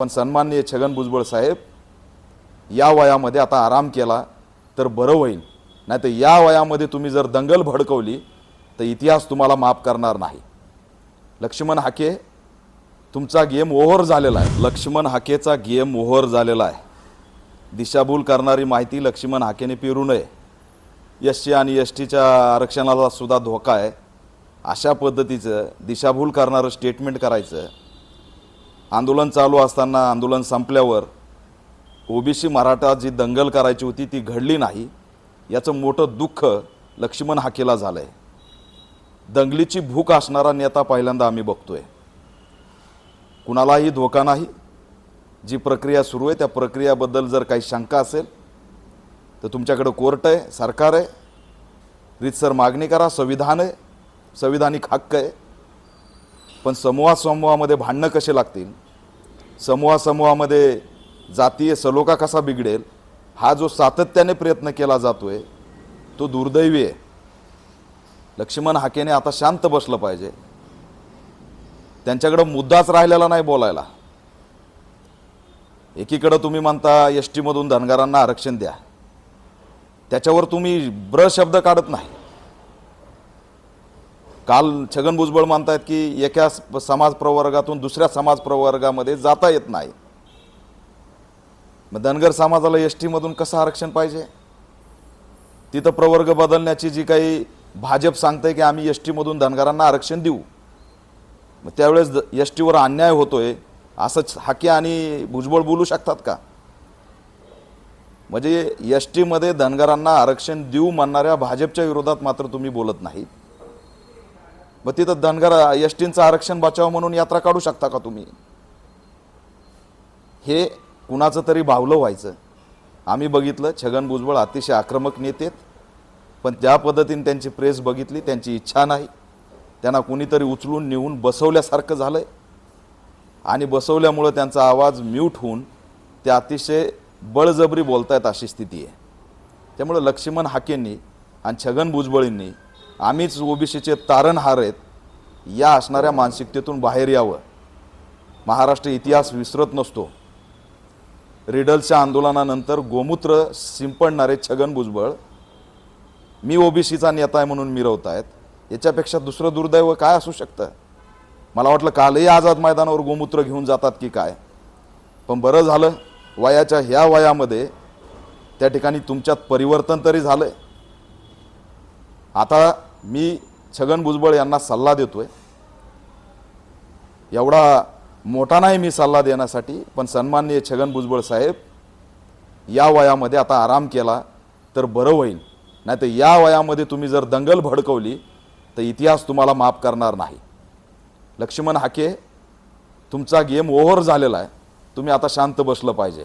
पण सन्माननीय छगन भुजबळ साहेब या वयामध्ये आता आराम केला तर बरं होईल. नाही तर या वयामध्ये तुम्ही जर दंगल भडकवली तर इतिहास तुम्हाला माफ करणार नाही. लक्ष्मण हाके तुमचा गेम ओव्हर झालेला आहे. लक्ष्मण हाकेचा गेम ओव्हर झालेला आहे. दिशाभूल करणारी माहिती लक्ष्मण हाकेने पिरू नये. एस सी आणि एस टीच्या आरक्षणाला सुद्धा धोका आहे. अशा पद्धतीचं दिशाभूल करणारं स्टेटमेंट करायचं आंदोलन चालू असताना आंदोलन संपल्यावर ओबीसी मराठा जी दंगल करायची होती ती घडली नाही. याचं मोठं दुःख लक्ष्मण हाकेला झालं आहे दंगलीची भूक असणारा नेता पहिल्यांदा आम्ही बघतो आहे कुणालाही धोका नाही. जी प्रक्रिया सुरू आहे त्या प्रक्रियाबद्दल जर काही शंका असेल तर तुमच्याकडं कोर्ट आहे सरकार आहे. रीतसर मागणी करा संविधान आहे. संविधानिक हक्क आहे. पण समूहा समूहामध्ये भांडणं कसे लागतील? समूहा समूहामध्ये जातीय सलोखा कसा बिघडेल? हा जो सातत्याने प्रयत्न केला जातोय तो दुर्दैवी आहे. लक्ष्मण हाकेने आता शांत बसलं पाहिजे. त्यांच्याकडं मुद्दाच राहिलेला नाही बोलायला. एकीकडं तुम्ही म्हणता एस टीमधून धनगरांना आरक्षण द्या. त्याच्यावर तुम्ही ब्र शब्द काढत नाही. काल छगन भुजबळ म्हणतायत की एका समाज प्रवर्गातून दुसऱ्या समाज प्रवर्गामध्ये जाता येत नाही. मग धनगर समाजाला एस टीमधून कसं आरक्षण पाहिजे? तिथं प्रवर्ग बदलण्याची जी काही भाजप सांगते की आम्ही एस टीमधून धनगरांना आरक्षण देऊ. मग त्यावेळेस एस टीवर अन्याय होतोय असंच हाके आणि भुजबळ बोलू शकतात का? म्हणजे एस टीमध्ये धनगरांना आरक्षण देऊ म्हणणाऱ्या भाजपच्या विरोधात मात्र तुम्ही बोलत नाहीत मग तिथं धनगर एस टीचं आरक्षण बचाव म्हणून यात्रा काढू शकता का तुम्ही? हे कुणाचं तरी भावलं व्हायचं. आम्ही बघितलं छगन भुजबळ अतिशय आक्रमक नेतेत पण ज्या पद्धतीने त्यांची प्रेस बघितली त्यांची इच्छा नाही. त्यांना कुणीतरी उचलून नेऊन बसवल्यासारखं झालंय. आणि बसवल्यामुळं त्यांचा आवाज म्यूट होऊन ते अतिशय बळजबरी बोलतायत अशी स्थिती आहे. त्यामुळं लक्ष्मण हाकेंनी आणि छगन भुजबळींनी आम्हीच ओबीसीचे तारणहार आहेत. या असणाऱ्या मानसिकतेतून बाहेर यावं. महाराष्ट्र इतिहास विसरत नसतो. रिडलच्या आंदोलनानंतर गोमूत्र शिंपडणारे छगन भुजबळ मी ओबीसीचा नेता आहे म्हणून मिरवत आहेत. याच्यापेक्षा दुसरं दुर्दैव काय असू शकतं? मला वाटलं कालही आझाद मैदानावर गोमूत्र घेऊन जातात की काय? पण बरं झालं वयाच्या ह्या वयामध्ये त्या ठिकाणी तुमच्यात परिवर्तन तरी झालं आता मी छगन भुजबळ यांना सल्ला देतोय. एवढा मोठा नाही मी सल्ला देण्यासाठी पण सन्माननीय छगन भुजबळ साहेब या वयामध्ये आता आराम केला तर बरं होईल. नाही तर या वयामध्ये तुम्ही जर दंगल भडकवली तर इतिहास तुम्हाला माफ करणार नाही. लक्ष्मण हाके तुमचा गेम ओव्हर झालेला आहे. तुम्ही आता शांत बसलं पाहिजे.